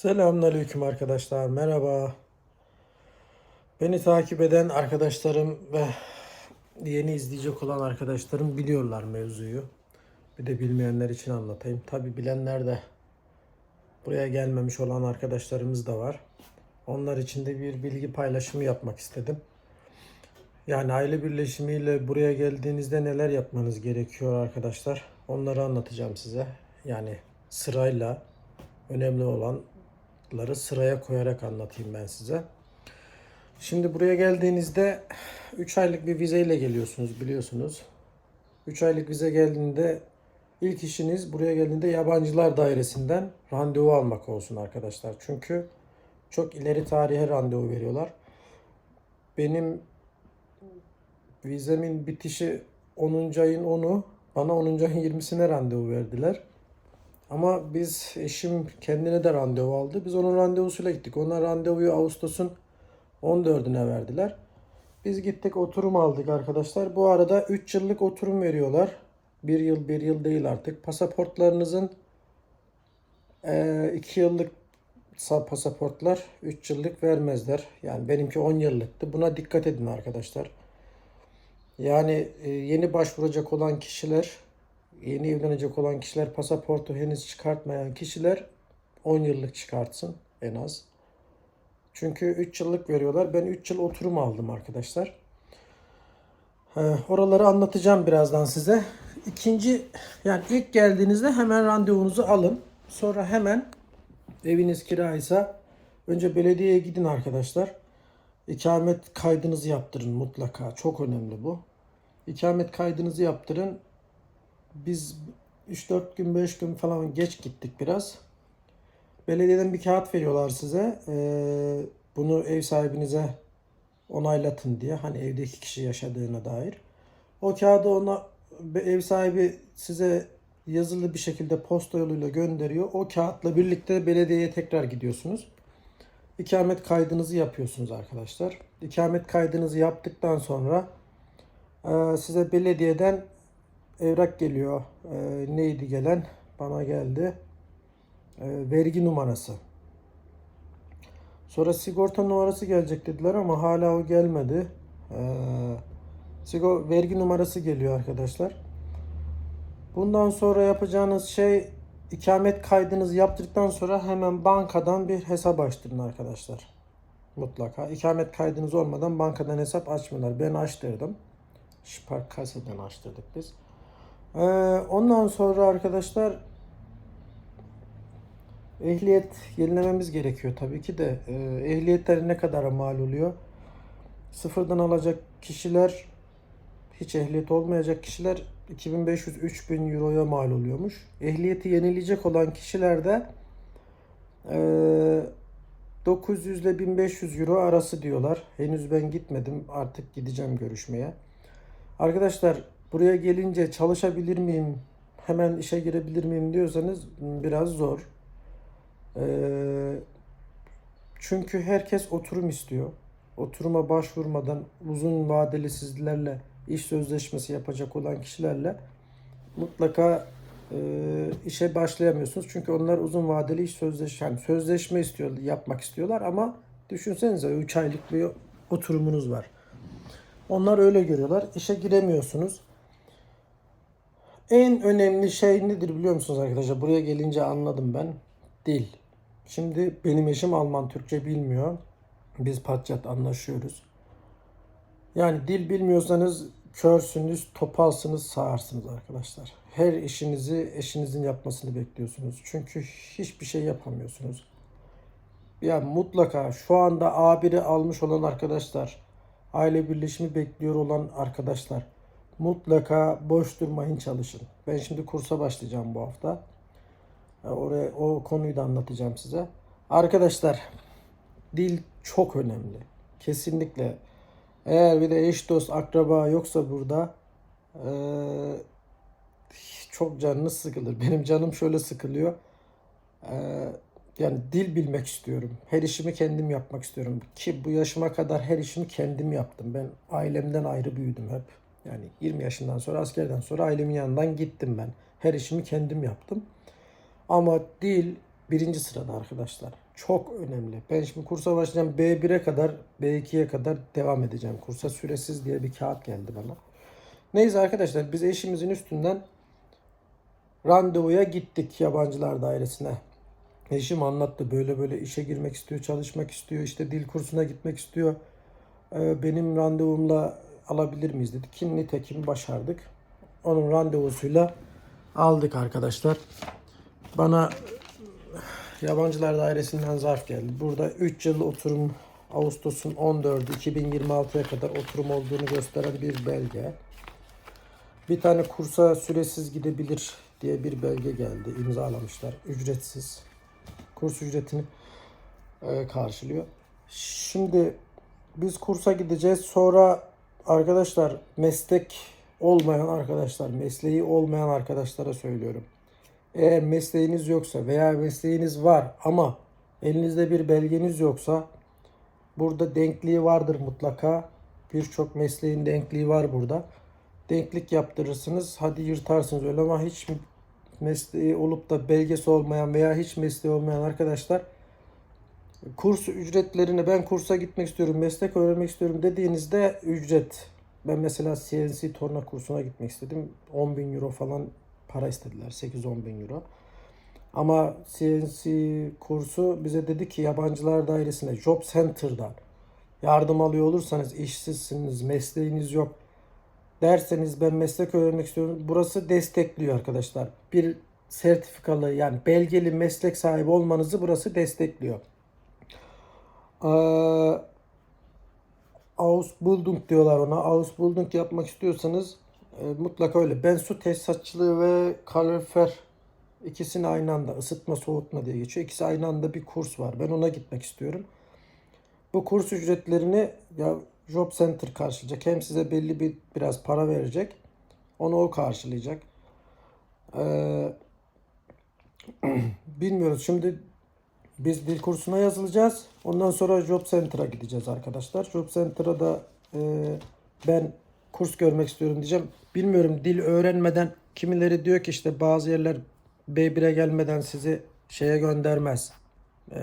Selamünaleyküm arkadaşlar. Merhaba. Beni takip eden arkadaşlarım ve yeni izleyecek olan arkadaşlarım biliyorlar mevzuyu. Bir de bilmeyenler için anlatayım. Tabi bilenler de buraya gelmemiş olan arkadaşlarımız da var. Onlar için de bir bilgi paylaşımı yapmak istedim. Yani aile birleşimiyle buraya geldiğinizde neler yapmanız gerekiyor arkadaşlar? Onları anlatacağım size. Yani sırayla önemli olanları sıraya koyarak anlatayım ben size. Şimdi buraya geldiğinizde 3 aylık bir vizeyle geliyorsunuz biliyorsunuz. 3 aylık vize geldiğinde ilk işiniz buraya geldiğinde yabancılar dairesinden randevu almak olsun arkadaşlar. Çünkü çok ileri tarihe randevu veriyorlar. Benim vizemin bitişi 10. ayın 10'u bana 10. ayın 20'sine randevu verdiler. Ama biz eşim kendine de randevu aldı. Biz onun randevusuyla gittik. Onlar randevuyu Ağustos'un 14'üne verdiler. Biz gittik oturum aldık arkadaşlar. Bu arada 3 yıllık oturum veriyorlar. 1 yıl 1 yıl değil artık. Pasaportlarınızın 2 yıllık sa- pasaportlar 3 yıllık vermezler. Yani benimki 10 yıllıktı. Buna dikkat edin arkadaşlar. Yani e, yeni başvuracak olan kişiler, yeni evlenecek olan kişiler, pasaportu henüz çıkartmayan kişiler 10 yıllık çıkartsın en az. Çünkü 3 yıllık veriyorlar. Ben 3 yıl oturum aldım arkadaşlar. Ee, oraları anlatacağım birazdan size. İkinci, yani ilk geldiğinizde hemen randevunuzu alın. Sonra hemen eviniz kiraysa önce belediyeye gidin arkadaşlar. İkamet kaydınızı yaptırın mutlaka. Çok önemli bu. İkamet kaydınızı yaptırın. Biz 3-4 gün 5 gün falan geç gittik biraz. Belediyeden bir kağıt veriyorlar size. Ee, bunu ev sahibinize onaylatın diye. Hani evde iki kişi yaşadığına dair. O kağıdı ona ev sahibi size yazılı bir şekilde posta yoluyla gönderiyor. O kağıtla birlikte belediyeye tekrar gidiyorsunuz. İkamet kaydınızı yapıyorsunuz arkadaşlar. İkamet kaydınızı yaptıktan sonra e, size belediyeden evrak geliyor. E, neydi gelen? Bana geldi. E, vergi numarası. Sonra sigorta numarası gelecek dediler ama hala o gelmedi. E, sigor vergi numarası geliyor arkadaşlar. Bundan sonra yapacağınız şey ikamet kaydınızı yaptıktan sonra hemen bankadan bir hesap açtırın arkadaşlar. Mutlaka. İkamet kaydınız olmadan bankadan hesap açmıyorlar. Ben açtırdım. Spark kaseden açtırdık biz. Ee, ondan sonra arkadaşlar ehliyet yenilememiz gerekiyor tabii ki de. Ee, ehliyetler ne kadara mal oluyor? Sıfırdan alacak kişiler hiç ehliyet olmayacak kişiler 2500-3000 euroya mal oluyormuş. Ehliyeti yenileyecek olan kişiler de eee, 900 ile 1500 euro arası diyorlar. Henüz ben gitmedim. Artık gideceğim görüşmeye. Arkadaşlar buraya gelince çalışabilir miyim? Hemen işe girebilir miyim diyorsanız biraz zor. Eee, çünkü herkes oturum istiyor. Oturuma başvurmadan uzun vadeli sizlerle iş sözleşmesi yapacak olan kişilerle mutlaka e, işe başlayamıyorsunuz. Çünkü onlar uzun vadeli iş sözleşme, yani sözleşme istiyor, yapmak istiyorlar ama düşünsenize 3 aylık bir oturumunuz var. Onlar öyle görüyorlar. İşe giremiyorsunuz. En önemli şey nedir biliyor musunuz arkadaşlar? Buraya gelince anladım ben. Dil. Şimdi benim eşim Alman Türkçe bilmiyor. Biz patçat anlaşıyoruz. Yani dil bilmiyorsanız körsünüz, topalsınız, sağırsınız arkadaşlar. Her işinizi eşinizin yapmasını bekliyorsunuz. Çünkü hiçbir şey yapamıyorsunuz. Ya mutlaka şu anda A1'i almış olan arkadaşlar, aile birleşimi bekliyor olan arkadaşlar mutlaka boş durmayın çalışın. Ben şimdi kursa başlayacağım bu hafta. E, Oraya o konuyu da anlatacağım size. Arkadaşlar dil çok önemli. Kesinlikle. Eğer bir de eş dost akraba yoksa burada eee, çok canınız sıkılır. Benim canım şöyle sıkılıyor. Eee, yani dil bilmek istiyorum. Her işimi kendim yapmak istiyorum. Ki bu yaşıma kadar her işimi kendim yaptım. Ben ailemden ayrı büyüdüm hep. Yani 20 yaşından sonra askerden sonra ailemin yanından gittim ben. Her işimi kendim yaptım. Ama dil birinci sırada arkadaşlar. Çok önemli. Ben şimdi kursa başlayacağım. B1'e kadar, B2'ye kadar devam edeceğim. Kursa süresiz diye bir kağıt geldi bana. Neyse arkadaşlar biz eşimizin üstünden randevuya gittik yabancılar dairesine. Eşim anlattı böyle böyle işe girmek istiyor, çalışmak istiyor, işte dil kursuna gitmek istiyor. Ee, benim randevumla alabilir miyiz dedi ki nitekim başardık. Onun randevusuyla aldık arkadaşlar. Bana yabancılar dairesinden zarf geldi. Burada 3 yıl oturum Ağustos'un 14'ü 2026'ya kadar oturum olduğunu gösteren bir belge. Bir tane kursa süresiz gidebilir diye bir belge geldi. imzalamışlar. Ücretsiz. Kurs ücretini e, karşılıyor. Şimdi biz kursa gideceğiz. Sonra arkadaşlar meslek olmayan arkadaşlar, mesleği olmayan arkadaşlara söylüyorum. Eğer mesleğiniz yoksa veya mesleğiniz var ama elinizde bir belgeniz yoksa burada denkliği vardır mutlaka. Birçok mesleğin denkliği var burada. Denklik yaptırırsınız. Hadi yırtarsınız öyle ama hiç mesleği olup da belgesi olmayan veya hiç mesleği olmayan arkadaşlar kurs ücretlerini ben kursa gitmek istiyorum, meslek öğrenmek istiyorum dediğinizde ücret. Ben mesela CNC torna kursuna gitmek istedim. 10 bin euro falan para istediler. 8-10 bin euro. Ama CNC kursu bize dedi ki yabancılar dairesine Job Center'dan yardım alıyor olursanız işsizsiniz, mesleğiniz yok derseniz ben meslek öğrenmek istiyorum. Burası destekliyor arkadaşlar. Bir sertifikalı yani belgeli meslek sahibi olmanızı burası destekliyor. Ee, Ausbildung diyorlar ona. Ausbildung yapmak istiyorsanız e, mutlaka öyle. Ben su tesisatçılığı ve kalorifer ikisini aynı anda ısıtma soğutma diye geçiyor. İkisi aynı anda bir kurs var. Ben ona gitmek istiyorum. Bu kurs ücretlerini ya Job Center karşılayacak. Hem size belli bir biraz para verecek. Onu o karşılayacak. Ee, bilmiyoruz. Şimdi biz dil kursuna yazılacağız. Ondan sonra Job Center'a gideceğiz arkadaşlar. Job Center'a da e, ben kurs görmek istiyorum diyeceğim. Bilmiyorum dil öğrenmeden kimileri diyor ki işte bazı yerler B1'e gelmeden sizi şeye göndermez. E,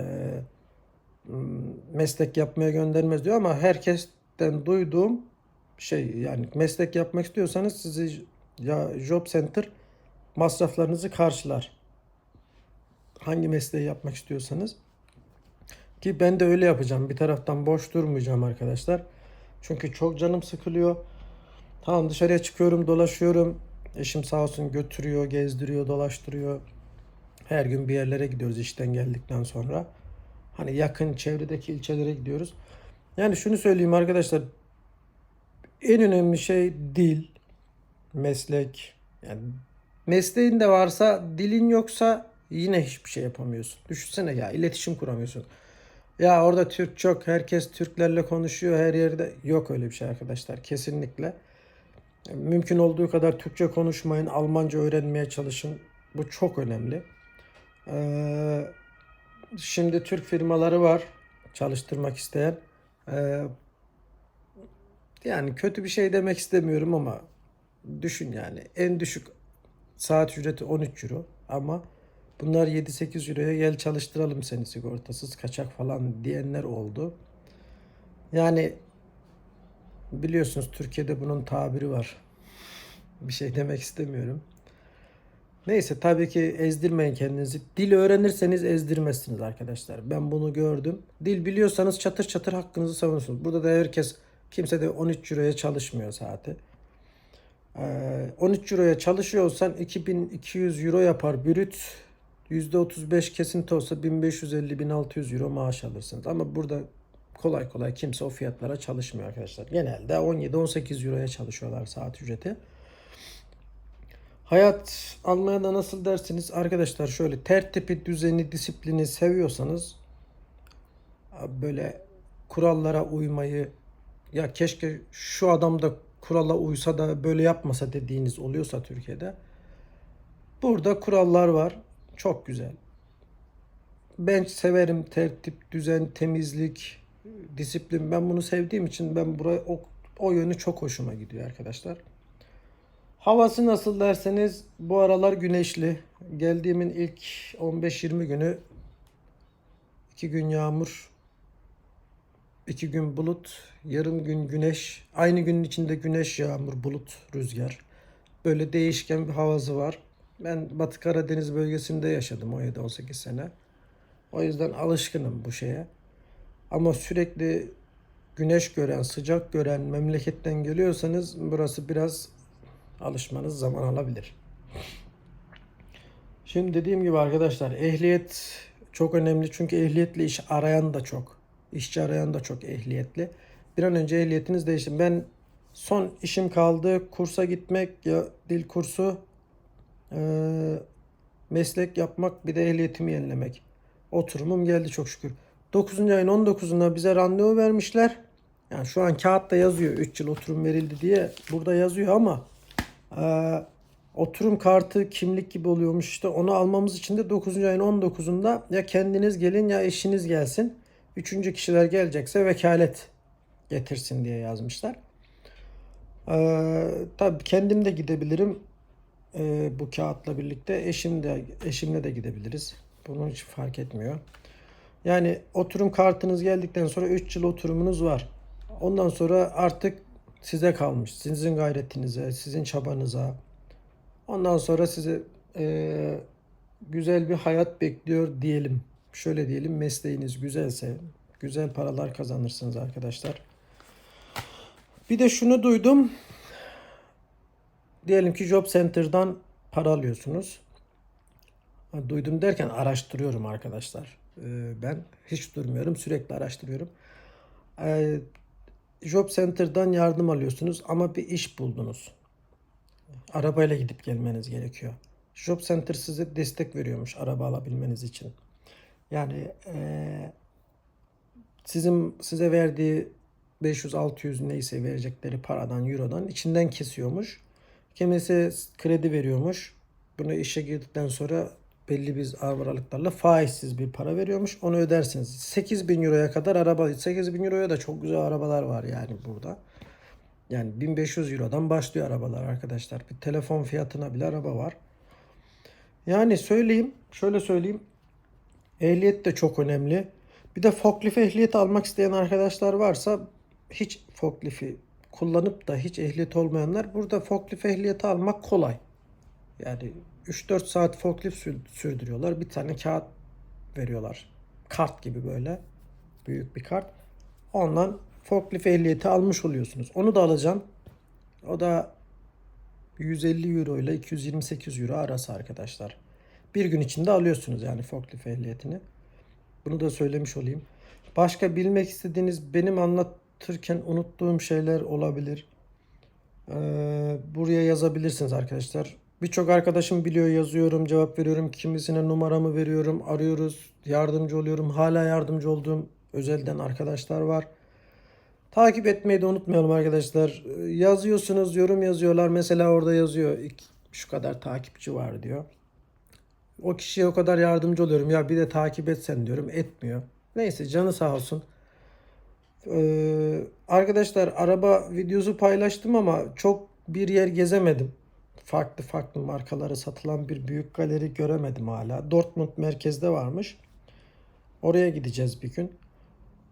meslek yapmaya göndermez diyor ama herkesten duyduğum şey yani meslek yapmak istiyorsanız sizi ya Job Center masraflarınızı karşılar. Hangi mesleği yapmak istiyorsanız. Ki ben de öyle yapacağım. Bir taraftan boş durmayacağım arkadaşlar. Çünkü çok canım sıkılıyor. Tamam dışarıya çıkıyorum, dolaşıyorum. Eşim sağ olsun götürüyor, gezdiriyor, dolaştırıyor. Her gün bir yerlere gidiyoruz işten geldikten sonra. Hani yakın çevredeki ilçelere gidiyoruz. Yani şunu söyleyeyim arkadaşlar. En önemli şey dil, meslek. Yani mesleğin de varsa, dilin yoksa yine hiçbir şey yapamıyorsun. Düşünsene ya iletişim kuramıyorsun. Ya orada Türk çok, herkes Türklerle konuşuyor her yerde. Yok öyle bir şey arkadaşlar kesinlikle. Mümkün olduğu kadar Türkçe konuşmayın, Almanca öğrenmeye çalışın. Bu çok önemli. Ee, şimdi Türk firmaları var çalıştırmak isteyen. Ee, yani kötü bir şey demek istemiyorum ama düşün yani en düşük saat ücreti 13 euro ama bunlar 7-8 euroya gel çalıştıralım seni sigortasız kaçak falan diyenler oldu. Yani biliyorsunuz Türkiye'de bunun tabiri var. Bir şey demek istemiyorum. Neyse tabii ki ezdirmeyin kendinizi. Dil öğrenirseniz ezdirmezsiniz arkadaşlar. Ben bunu gördüm. Dil biliyorsanız çatır çatır hakkınızı savunursunuz. Burada da herkes kimse de 13 euroya çalışmıyor saati. Ee, 13 euroya çalışıyorsan 2200 euro yapar brüt. %35 kesinti olsa 1550-1600 euro maaş alırsınız. Ama burada kolay kolay kimse o fiyatlara çalışmıyor arkadaşlar. Genelde 17-18 euroya çalışıyorlar saat ücreti. Hayat Almanya'da nasıl dersiniz? Arkadaşlar şöyle tertipi, düzeni, disiplini seviyorsanız böyle kurallara uymayı ya keşke şu adam da kurala uysa da böyle yapmasa dediğiniz oluyorsa Türkiye'de burada kurallar var. Çok güzel. Ben severim tertip, düzen, temizlik, disiplin. Ben bunu sevdiğim için ben buraya o, o yönü çok hoşuma gidiyor arkadaşlar. Havası nasıl derseniz bu aralar güneşli. Geldiğimin ilk 15-20 günü iki gün yağmur, iki gün bulut, yarım gün güneş, aynı günün içinde güneş, yağmur, bulut, rüzgar. Böyle değişken bir havası var. Ben Batı Karadeniz bölgesinde yaşadım 17-18 sene. O yüzden alışkınım bu şeye. Ama sürekli güneş gören, sıcak gören memleketten geliyorsanız burası biraz alışmanız zaman alabilir. Şimdi dediğim gibi arkadaşlar ehliyet çok önemli çünkü ehliyetle iş arayan da çok. İşçi arayan da çok ehliyetli. Bir an önce ehliyetiniz değişsin. Ben son işim kaldı kursa gitmek ya dil kursu eee, meslek yapmak bir de ehliyetimi yenilemek. Oturumum geldi çok şükür. 9. ayın 19'unda bize randevu vermişler. Yani şu an kağıtta yazıyor 3 yıl oturum verildi diye burada yazıyor ama eee, oturum kartı kimlik gibi oluyormuş işte onu almamız için de 9. ayın 19'unda ya kendiniz gelin ya eşiniz gelsin. Üçüncü kişiler gelecekse vekalet getirsin diye yazmışlar. Ee, tabii kendim de gidebilirim ee, bu kağıtla birlikte. Eşim de eşimle de gidebiliriz. Bunun hiç fark etmiyor. Yani oturum kartınız geldikten sonra 3 yıl oturumunuz var. Ondan sonra artık size kalmış. Sizin gayretinize, sizin çabanıza. Ondan sonra size eee, güzel bir hayat bekliyor diyelim. Şöyle diyelim mesleğiniz güzelse güzel paralar kazanırsınız arkadaşlar. Bir de şunu duydum. Diyelim ki Job Center'dan para alıyorsunuz. Duydum derken araştırıyorum arkadaşlar. Ee, Ben hiç durmuyorum. Sürekli araştırıyorum. Ee, Job Center'dan yardım alıyorsunuz ama bir iş buldunuz. Arabayla gidip gelmeniz gerekiyor. Job Center size destek veriyormuş araba alabilmeniz için. Yani eee, sizin size verdiği 500-600 neyse verecekleri paradan, eurodan içinden kesiyormuş. Kimisi kredi veriyormuş. Bunu işe girdikten sonra belli bir aralıklarla faizsiz bir para veriyormuş. Onu ödersiniz. 8000 euroya kadar araba. 8000 euroya da çok güzel arabalar var yani burada. Yani 1500 Euro'dan başlıyor arabalar arkadaşlar. Bir telefon fiyatına bile araba var. Yani söyleyeyim, şöyle söyleyeyim. Ehliyet de çok önemli. Bir de forklift ehliyeti almak isteyen arkadaşlar varsa hiç forklifti kullanıp da hiç ehliyet olmayanlar burada forklift ehliyeti almak kolay. Yani 3-4 saat forklift sür- sürdürüyorlar. Bir tane kağıt veriyorlar. Kart gibi böyle. Büyük bir kart. Ondan forklift ehliyeti almış oluyorsunuz. Onu da alacağım. O da 150 euro ile 228 euro arası arkadaşlar. Bir gün içinde alıyorsunuz yani forklift ehliyetini. Bunu da söylemiş olayım. Başka bilmek istediğiniz benim anlatırken unuttuğum şeyler olabilir. Ee, buraya yazabilirsiniz arkadaşlar. Birçok arkadaşım biliyor yazıyorum, cevap veriyorum. Kimisine numaramı veriyorum, arıyoruz, yardımcı oluyorum. Hala yardımcı olduğum özelden arkadaşlar var. Takip etmeyi de unutmayalım arkadaşlar. Ee, Yazıyorsunuz, yorum yazıyorlar. Mesela orada yazıyor "İk- şu kadar takipçi var diyor. O kişiye o kadar yardımcı oluyorum. Ya bir de takip etsen diyorum. Etmiyor. Neyse canı sağ olsun. Ee, arkadaşlar araba videosu paylaştım ama çok bir yer gezemedim. Farklı farklı markaları satılan bir büyük galeri göremedim hala. Dortmund merkezde varmış. Oraya gideceğiz bir gün.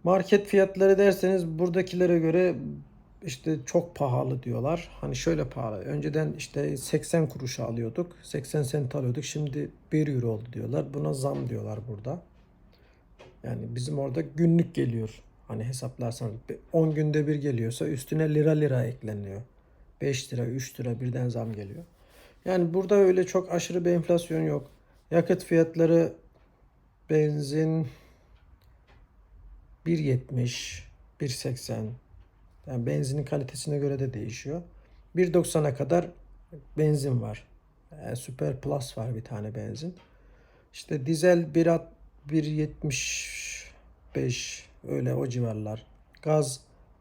Market fiyatları derseniz buradakilere göre işte çok pahalı diyorlar. Hani şöyle pahalı. Önceden işte 80 kuruşa alıyorduk. 80 sent alıyorduk. Şimdi 1 euro oldu diyorlar. Buna zam diyorlar burada. Yani bizim orada günlük geliyor. Hani hesaplarsanız 10 günde bir geliyorsa üstüne lira lira ekleniyor. 5 lira, 3 lira birden zam geliyor. Yani burada öyle çok aşırı bir enflasyon yok. Yakıt fiyatları benzin 1.70, 1.80. Yani benzinin kalitesine göre de değişiyor. 1.90'a kadar benzin var. Yani Super Plus var bir tane benzin. İşte dizel 1.60 1.75 öyle o civarlar. Gaz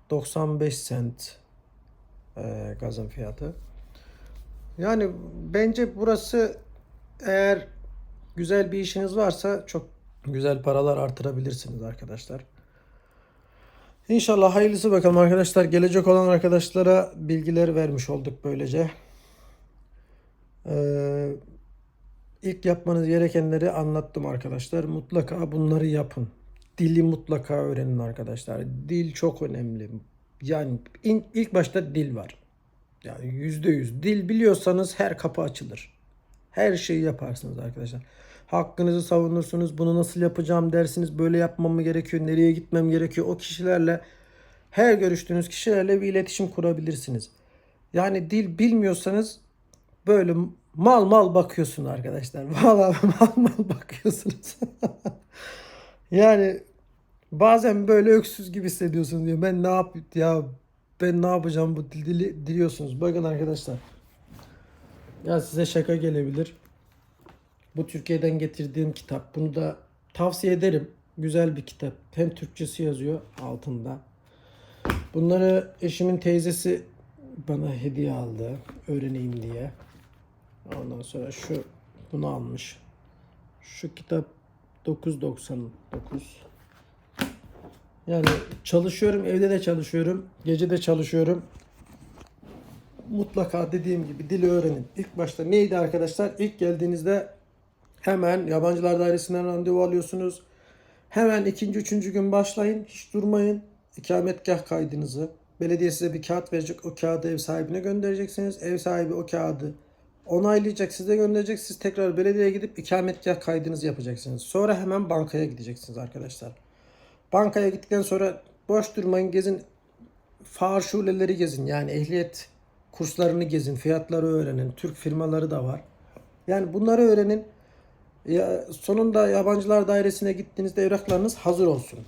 95 sent e, gazın fiyatı. Yani bence burası eğer güzel bir işiniz varsa çok güzel paralar artırabilirsiniz arkadaşlar. İnşallah hayırlısı bakalım arkadaşlar. Gelecek olan arkadaşlara bilgiler vermiş olduk böylece. Ee, ilk yapmanız gerekenleri anlattım arkadaşlar. Mutlaka bunları yapın. Dili mutlaka öğrenin arkadaşlar. Dil çok önemli. Yani in- ilk başta dil var. Yani yüzde yüz. Dil biliyorsanız her kapı açılır. Her şeyi yaparsınız arkadaşlar. Hakkınızı savunursunuz. Bunu nasıl yapacağım dersiniz. Böyle yapmam mı gerekiyor? Nereye gitmem gerekiyor? O kişilerle her görüştüğünüz kişilerle bir iletişim kurabilirsiniz. Yani dil bilmiyorsanız böyle mal mal bakıyorsun arkadaşlar. Vallahi mal mal bakıyorsunuz. yani bazen böyle öksüz gibi hissediyorsunuz diyor. Ben ne yap ya ben ne yapacağım bu dili diliyorsunuz. Bakın arkadaşlar. Ya size şaka gelebilir. Bu Türkiye'den getirdiğim kitap. Bunu da tavsiye ederim. Güzel bir kitap. Hem Türkçesi yazıyor altında. Bunları eşimin teyzesi bana hediye aldı. Öğreneyim diye. Ondan sonra şu bunu almış. Şu kitap 9.99. Yani çalışıyorum, evde de çalışıyorum, gece de çalışıyorum. Mutlaka dediğim gibi dili öğrenin. İlk başta neydi arkadaşlar? İlk geldiğinizde hemen yabancılar dairesinden randevu alıyorsunuz. Hemen ikinci, üçüncü gün başlayın. Hiç durmayın. İkametgah kaydınızı. Belediye size bir kağıt verecek. O kağıdı ev sahibine göndereceksiniz. Ev sahibi o kağıdı onaylayacak, size gönderecek. Siz tekrar belediyeye gidip ikametgah kaydınızı yapacaksınız. Sonra hemen bankaya gideceksiniz arkadaşlar. Bankaya gittikten sonra boş durmayın, gezin. Far şuleleri gezin. Yani ehliyet kurslarını gezin. Fiyatları öğrenin. Türk firmaları da var. Yani bunları öğrenin. Ya, sonunda yabancılar dairesine gittiğinizde evraklarınız hazır olsun.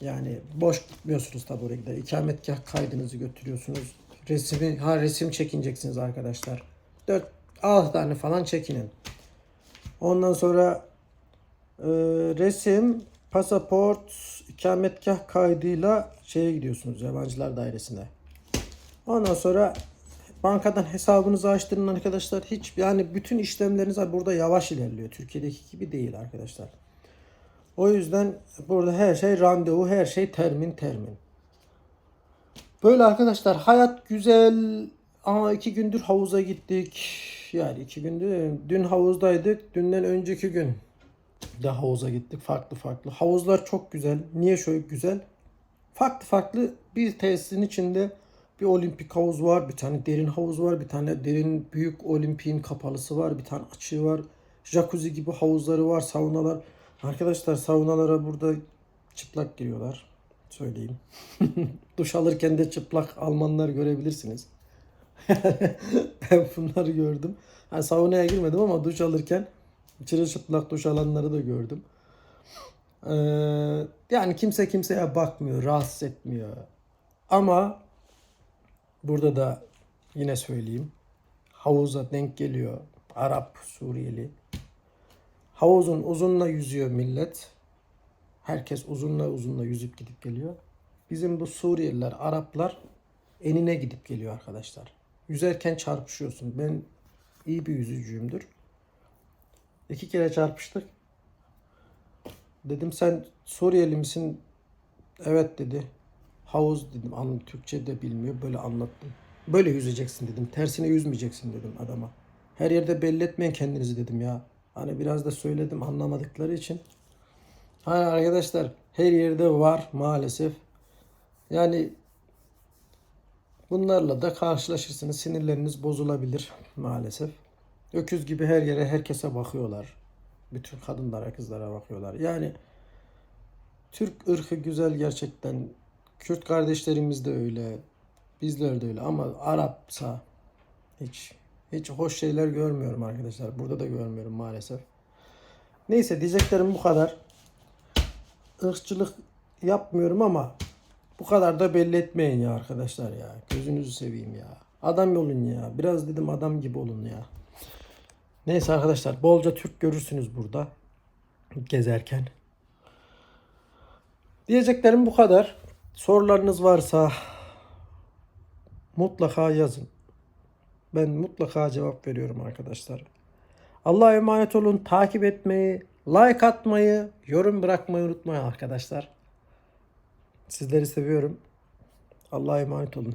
Yani boş gitmiyorsunuz tabi oraya gider. İkametgah kaydınızı götürüyorsunuz. Resmi, ha resim çekineceksiniz arkadaşlar. 4 6 tane falan çekinin. Ondan sonra e, resim, pasaport, ikametgah kaydıyla şeye gidiyorsunuz yabancılar dairesine. Ondan sonra bankadan hesabınızı açtırın arkadaşlar. Hiç yani bütün işlemleriniz burada yavaş ilerliyor. Türkiye'deki gibi değil arkadaşlar. O yüzden burada her şey randevu, her şey termin termin. Böyle arkadaşlar hayat güzel. Ama iki gündür havuza gittik. Yani iki gündür. Dün havuzdaydık. Dünden önceki gün de havuza gittik. Farklı farklı. Havuzlar çok güzel. Niye şöyle güzel? Farklı farklı bir tesisin içinde bir olimpik havuz var. Bir tane derin havuz var. Bir tane derin büyük olimpiğin kapalısı var. Bir tane açığı var. Jacuzzi gibi havuzları var. Saunalar. Arkadaşlar saunalara burada çıplak giriyorlar. Söyleyeyim. Duş alırken de çıplak Almanlar görebilirsiniz. Ben bunları gördüm. Yani saunaya girmedim ama duş alırken çırılçıplak duş alanları da gördüm. Ee, yani kimse kimseye bakmıyor, rahatsız etmiyor. Ama burada da yine söyleyeyim. Havuza denk geliyor. Arap, Suriyeli. Havuzun uzunla yüzüyor millet. Herkes uzunla uzunla yüzüp gidip geliyor. Bizim bu Suriyeliler, Araplar enine gidip geliyor arkadaşlar. Yüzerken çarpışıyorsun. Ben iyi bir yüzücüyümdür. İki kere çarpıştık. Dedim sen Suriyeli misin? Evet dedi. Havuz dedim. Anladım. Türkçe de bilmiyor. Böyle anlattım. Böyle yüzeceksin dedim. Tersine yüzmeyeceksin dedim adama. Her yerde belli etmeyin kendinizi dedim ya. Hani biraz da söyledim anlamadıkları için. Hani arkadaşlar her yerde var maalesef. Yani bunlarla da karşılaşırsınız. Sinirleriniz bozulabilir maalesef. Öküz gibi her yere herkese bakıyorlar. Bütün kadınlara, kızlara bakıyorlar. Yani Türk ırkı güzel gerçekten. Kürt kardeşlerimiz de öyle. Bizler de öyle ama Arapsa hiç hiç hoş şeyler görmüyorum arkadaşlar. Burada da görmüyorum maalesef. Neyse diyeceklerim bu kadar. Irkçılık yapmıyorum ama bu kadar da belli etmeyin ya arkadaşlar ya. Gözünüzü seveyim ya. Adam olun ya. Biraz dedim adam gibi olun ya. Neyse arkadaşlar bolca Türk görürsünüz burada gezerken. Diyeceklerim bu kadar. Sorularınız varsa mutlaka yazın. Ben mutlaka cevap veriyorum arkadaşlar. Allah'a emanet olun. Takip etmeyi, like atmayı, yorum bırakmayı unutmayın arkadaşlar. Sizleri seviyorum. Allah'a emanet olun.